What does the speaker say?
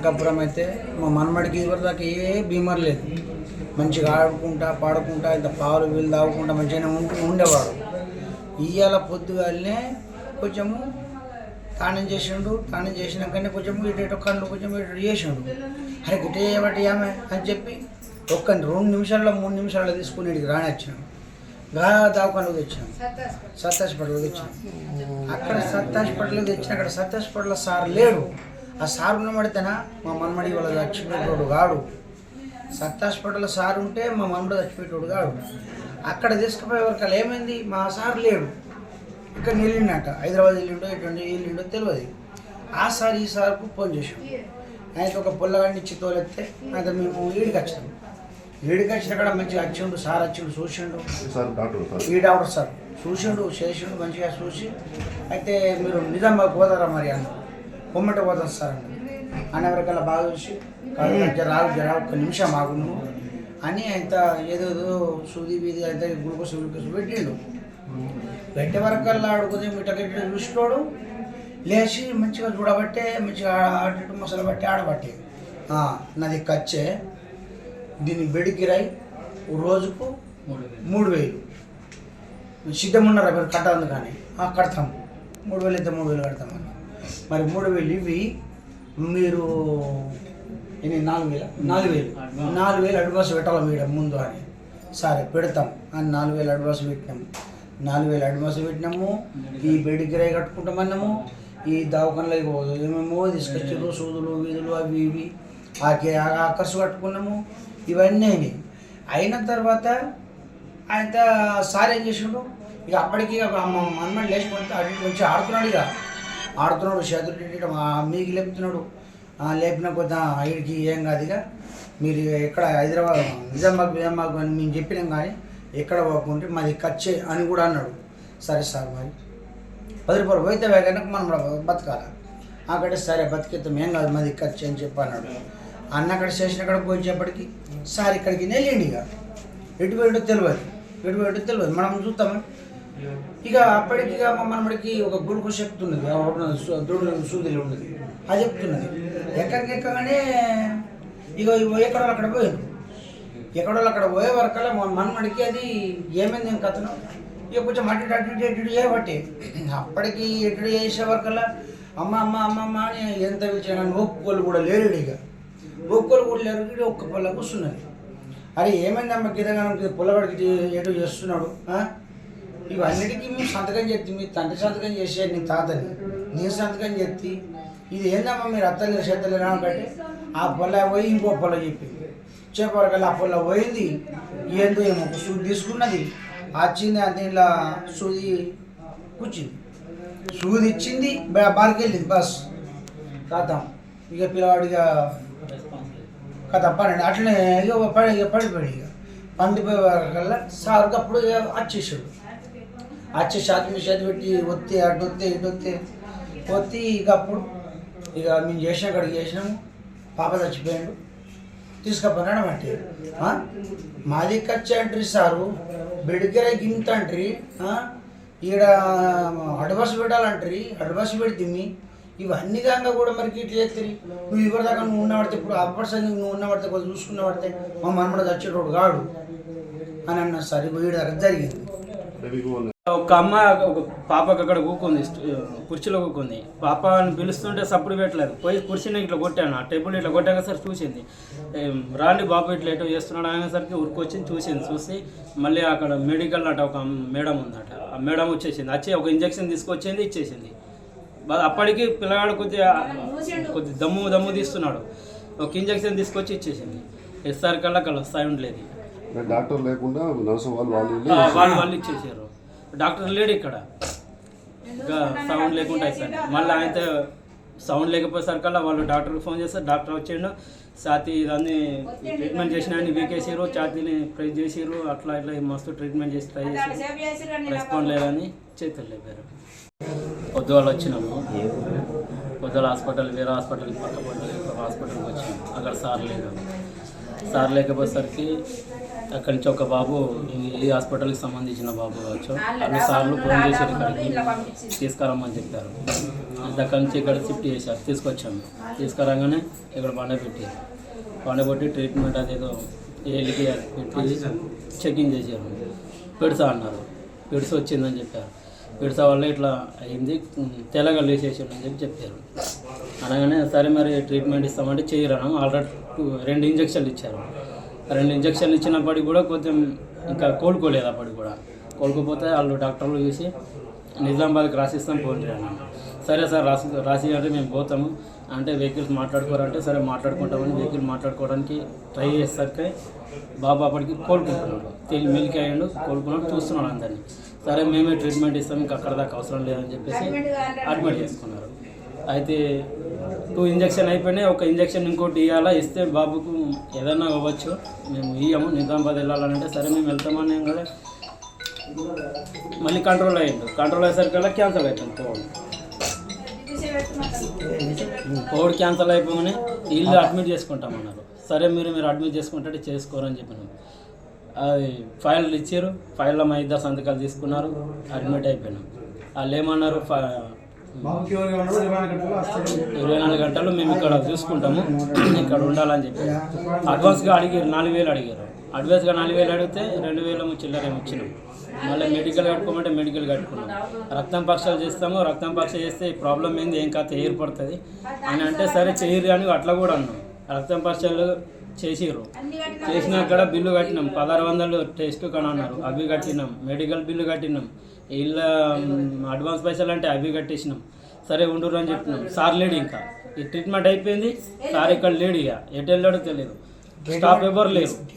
అంకాపురం అయితే మా మనమడికి ఇదివరకు దాకా ఏ బీమార్ లేదు. మంచిగా ఆడుకుంటా పాడుకుంటా ఇంత పాలు వీళ్ళు తాగుకుంటా మంచిగానే ఉంటూ ఉండేవాడు ఇవాళ పొద్దుగాలనే కొంచెము తానం చేసిండు తానం చేసినాకనే కొంచెం ఇటు కళ్ళు కొంచెం ఇటు చేసిండు. అరే గిట్టే బట్టి ఆమె అని చెప్పి ఒక్క రెండు నిమిషాల్లో మూడు నిమిషాల్లో తీసుకుని ఇక్కడికి రాని వచ్చినాం గా దావకాలు తెచ్చాను సత్ హాస్పిటల్కి అక్కడ సత్ హాస్పిటల్కి తెచ్చిన అక్కడ సత్ సార్ లేడు ఆ సార్ ఉన్నమడితేనా మా మన్మడి వాళ్ళ చచ్చిపోయేటోడు కాడు సత్ హాస్పిటల్ సార్ ఉంటే మా మన్మడు చచ్చిపోయేటోడు కాడు అక్కడ తీసుకుపోయే వరకు ఏమైంది? మా సార్ లేడు. ఇక్కడ వెళ్ళిండట హైదరాబాద్ వెళ్ళిండో ఎటువంటి వెళ్ళిండో తెలియదు ఆ సార్ ఈ సార్కు ఫోన్ చేసాం ఆయనకి ఒక పుల్లగాడిని ఇచ్చి తోలెత్తే అయితే మేము ఈడికి వచ్చాం ఈడికి వచ్చిన అక్కడ మంచిగా వచ్చిండు సార్ వచ్చిండు చూసిండు. ఈ డాక్టర్ సార్. చూసిండు చేసిండు మంచిగా చూసి అయితే మీరు నిజామాబాద్ పోతారా మరి అన్న. పొమ్మట పోతారు సార్ అన్న అన్న వరకల్లా బాగా చూసి కాదు జరావు జరా ఒక్క నిమిషం ఆగు నువ్వు అని అంత ఏదేదో సూది బీది అయితే గ్లూకోస్ గ్లూకోస్ పెట్టిండు. పెట్టే వరకల్లా ఆడుకుని మిటకెట్టి చూసుకోడు. లేచి మంచిగా చూడబట్టే మంచిగా ఆడటం ఇటు మసలు బట్టి ఆడబట్టే. నాది కచ్చే. దీని బెడికిరాయి. రోజుకు మూడు వేలు. సిద్ధమున్నారా మీరు? కట్టదు కానీ కడతాం. మూడు వేలు అయితే మూడు వేలు కడతామని మరి మూడు వేలు ఇవి మీరు ఎన్ని? నాలుగు వేల? నాలుగు వేలు. నాలుగు వేలు అడ్వాన్స్ పెట్టాలి మేడం ముందు అని. సరే పెడతాం. అని నాలుగు వేలు అడ్వాన్స్ పెట్టినాము. నాలుగు వేలు అడ్వాన్స్ పెట్టినాము. ఈ బెడ్ కిరాయి కట్టుకుంటామన్నాము ఈ దవాఖానలో ఏమేమో తీసుకొచ్చారు సూదులు వీధులు అవి ఇవి. ఆ కి- ఖర్చు కట్టుకున్నాము. ఇవన్నీ అయినాయి. అయిన తర్వాత ఆయన సార్ ఏం చేసిండు ఇక అప్పటికి ఒక మా లేచి లేచిపోతే అటు వచ్చి ఆడుతున్నాడు ఇక. ఆడుతున్నాడు చేతులు మీకు లేపుతున్నాడు. లేపిన కొద్ది ఐడికి ఏం కాదు ఇక. మీరు ఎక్కడ హైదరాబాద్ నిజామాబాద్ నిజామాబాద్ అని మేము చెప్పినాం కానీ ఎక్కడ పోకుంటే మాది ఖర్చే అని కూడా అన్నాడు. సరే సార్ మరి. పది రూపాయలు పోయితే కనుక మనం కూడా బతకాలి? అక్కడ సరే బతికిద్దాం ఏం కాదు మాది ఖర్చు అని చెప్పి అన్నాడు. అన్న అక్కడ స్టేషన్ అక్కడ పోయించేపటికి సార్ ఇక్కడికి వెళ్ళండి ఇక. ఎటు పోయింటో తెలియదు. ఎటు పోయింటో తెలియదు. మనం చూస్తాము? ఇక అప్పటికి ఇక మా మనమడికి ఒక గురుకు శక్తి ఉన్నది దృఢ సు- సూదిలో ఉన్నది. అది చెప్తున్నది. ఎక్కడికి ఎక్కగానే ఇక ఎక్కడ ఎక్కడో అక్కడ పోయారు ఎక్కడో అక్కడ పోయే వరకల్లా మన మనమడికి అది ఏమైంది ఏం కథను ఇక కొంచెం అటు ఇటు అటు ఎటు చేయబట్టి అప్పటికి ఎటు చేసే వరకల్లా అమ్మ అమ్మ అమ్మ అమ్మ అని ఎంత పిలిచినా కానీ ఒక్కోళ్ళు కూడా లేరు ఇక. ఒక్కోళ్ళు కూడా లేరు ఇక ఒక్క పొల్ల కూర్చున్నది. అరే ఏమైందమ్మ గిరగానం పొలవాడికి ఎటు చేస్తున్నాడు ఇవన్నిటికీ మేము సంతకం చెప్తే మీ తండ్రి సంతకం చేసేది నీ తాతని. నేను సంతకం చేస్తే ఇది ఏందమ్మా మీరు అత్తలు చేతలేరా అంటే ఆ పొల పోయి ఇంకో పొల చెప్పి చెప్పవరకల్లా ఆ పొల పోయింది. ఏందో ఏమో సూది తీసుకున్నది. వచ్చింది అంతే ఇలా సూది కూర్చుంది. సూది ఇచ్చింది బారికెళ్ళింది బస్. కాతాం ఇక పిల్లవాడిగా కథ పడండి అట్లనే ఇక పడి ఇక పడిపోయాడు ఇక. పండిపోయే వరకల్లా సార్కి అప్పుడు ఇక వచ్చేసాడు. వచ్చి షాతి మీద చేతి పెట్టి ఒత్తి అటు ఒత్తి ఇటు ఒత్తి ఇక అప్పుడు ఇక మేము చేసిన అక్కడికి చేసినాము పాప చచ్చిపోయాడు. తీసుకుపోయినాడు అంటే మాది కచ్చంట్రీ సారు బెడికెర గింత అంట్రీ. ఈడ అడ్వాన్స్ పెట్టాలంటారు. అడ్వాన్స్ పెడితే ఇవన్నీ కాక కూడా మరి ఇట్లా చేస్తారు. నువ్వు ఇవ్వరు దాకా నువ్వు ఉన్నవాడితే ఇప్పుడు అప్పటి సంగతి నువ్వు ఉన్నవాడితే కొంచెం చూసుకున్న పడితే మా మనమడ చచ్చేటోడు కాడు. అని అన్న సరే వీడి దగ్గర జరిగింది. ఒక అమ్మాయి ఒక పాపకి అక్కడ కూకుంది కుర్చీలో కూకుంది పాప అని పిలుస్తుంటే సప్పుడు పెట్టలేదు. పోయి కుర్చీని ఇట్లా కొట్టాను. ఆ టేబుల్ ఇట్లా కొట్టాక సరే చూసింది. రాండి బాబు ఇట్లా ఎటో చేస్తున్నాడు అనేసరికి ఉరికొచ్చింది చూసింది. చూసి మళ్ళీ అక్కడ మెడికల్ అట ఒక మేడం ఉందట. ఆ మేడం వచ్చేసింది. వచ్చి ఒక ఇంజక్షన్ తీసుకొచ్చింది ఇచ్చేసింది. అప్పటికి పిల్లగాడు కొద్దిగా కొద్ది దమ్ము దమ్ము తీస్తున్నాడు. ఒక ఇంజక్షన్ తీసుకొచ్చి ఇచ్చేసింది. ఎస్ఆర్ కల్లా కల్లా సౌండ్ లేదు అంటే డాక్టర్ లేకుండా వాళ్ళు వాళ్ళు ఇచ్చేసారు. డాక్టర్ లేడు ఇక్కడ. ఇంకా సౌండ్ లేకుండా అయిపోయింది మళ్ళీ అయితే సౌండ్ లేకపోయేసరికల్లా వాళ్ళు డాక్టర్కి ఫోన్ చేస్తారు. డాక్టర్ వచ్చిండు ఛాతీ ఇదన్నీ ట్రీట్మెంట్ చేసిన వీకేసారు ఛాతీని ప్రెస్ చేసిరు అట్లా ఇట్లా మస్తు ట్రీట్మెంట్ చేసి ట్రై చేసి రెస్పాండ్ లేదని చేతులు లేపారు. పొద్దుగాల వచ్చినాము. పొద్దుల హాస్పిటల్ వేరే హాస్పిటల్ పక్క హాస్పిటల్కి వచ్చినాము అక్కడ సార్ లేడు సార్ లేకపోయేసరికి అక్కడి నుంచి ఒక బాబు ఈ- హాస్పిటల్కి సంబంధించిన బాబు కావచ్చు. అన్ని సార్లు ఫోన్ చేసి ఇక్కడికి తీసుకురమ్మని చెప్పారు. అక్కడి నుంచి ఇక్కడ షిఫ్ట్ చేశారు తీసుకొచ్చాము తీసుకురాగానే ఇక్కడ పండబెట్టి పండబెట్టి ట్రీట్మెంట్ అదేదో ఏలికి పెట్టి చెకింగ్ చేశారు. పిడుసా అన్నారు. పిడుసు వచ్చిందని చెప్పారు. పిడుసా వల్ల ఇట్లా అయింది తెల్లగా లేచేసాడు అని చెప్పి చెప్పారు. అనగానే సరే మరి ట్రీట్మెంట్ ఇస్తామంటే చేయరాను ఆల్రెడీ రెండు ఇంజక్షన్లు ఇచ్చారు. రెండు ఇంజక్షన్లు ఇచ్చినప్పటికి కూడా కొంచెం ఇంకా కోలుకోలేదు అప్పటికి కూడా. కోలుకోపోతే వాళ్ళు డాక్టర్లు చూసి నిజామాబాద్కి రాసిస్తాం ఫోన్ చేయాలి సరే సార్ రాసి రాసి అంటే మేము పోతాము. అంటే వెహికల్స్ మాట్లాడుకోరంటే సరే మాట్లాడుకుంటామని వెహికల్ మాట్లాడుకోవడానికి ట్రై చేసరికి బాబు అప్పటికి కోలుకుంటున్నాడు. తెలి మెలికి అయ్యాడు కోలుకున్నాడు చూస్తున్నాడు అందరినీ. సరే మేమే ట్రీట్మెంట్ ఇస్తాం ఇంకా అక్కడ దాకా అవసరం లేదని చెప్పేసి అడ్మిట్ చేసుకున్నారు. అయితే టూ ఇంజక్షన్ అయిపోయినాయి. ఒక ఇంజక్షన్ ఇంకోటి ఇవ్వాలా ఇస్తే బాబుకు ఏదన్నా అవ్వచ్చు. మేము ఇయ్యము. నిజామాబాద్ వెళ్ళాలంటే సరే మేము వెళ్తామని కదా. మళ్ళీ కంట్రోల్ అయ్యిండు. కంట్రోల్ అయ్యేసరికల్లా క్యాన్సల్ అయిపోయింది కోవిడ్ కోవిడ్ క్యాన్సల్ అయిపోగానే వీళ్ళు అడ్మిట్ చేసుకుంటామన్నారు సరే మీరు మీరు అడ్మిట్ చేసుకుంటే చేసుకోరని చెప్పినాం. అది ఫైల్ ఇచ్చారు. ఫైల్లో మా ఇద్దరు సంతకాలు తీసుకున్నారు. అడ్మిట్ అయిపోయినాం. వాళ్ళు ఏమన్నారు? ఫ- ఇరవై నాలుగు గంటలు మేము ఇక్కడ చూసుకుంటాము. ఇక్కడ ఉండాలని చెప్పి. అడ్వాన్స్గా అడిగారు నాలుగు వేలు అడిగారు. అడ్వాన్స్గా నాలుగు వేలు అడిగితే రెండు వేల చిల్లర ఇచ్చినాం. మళ్ళీ మెడికల్ కట్టుకోమంటే మెడికల్ కట్టుకున్నాం. రక్తం పరీక్షలు చేస్తాము రక్తం పరీక్ష చేస్తే ఈ ప్రాబ్లం ఏంది ఏం కథ ఏర్పడుతుంది అని అంటే సరే చేయరు అని అట్లా కూడా అన్నాం. రక్తం పరీక్షలు చేసిర్రు. చేసినాక బిల్లు కట్టినాం. పదహారు వందలు టెస్ట్ కానీ అన్నారు. అవి కట్టినాం. మెడికల్ బిల్లు కట్టినాం. ఇళ్ళ అడ్వాన్స్ పైసలు అంటే అవి కట్టేసినాం. సరే ఉండురు అని చెప్పినాం. సార్ లేడు ఇంకా. ఈ ట్రీట్మెంట్ అయిపోయింది. సార్ ఇక్కడ లేడు ఇక. ఎటు వెళ్ళాడో తెలియదు స్టాఫ్ ఎవరు లేరు.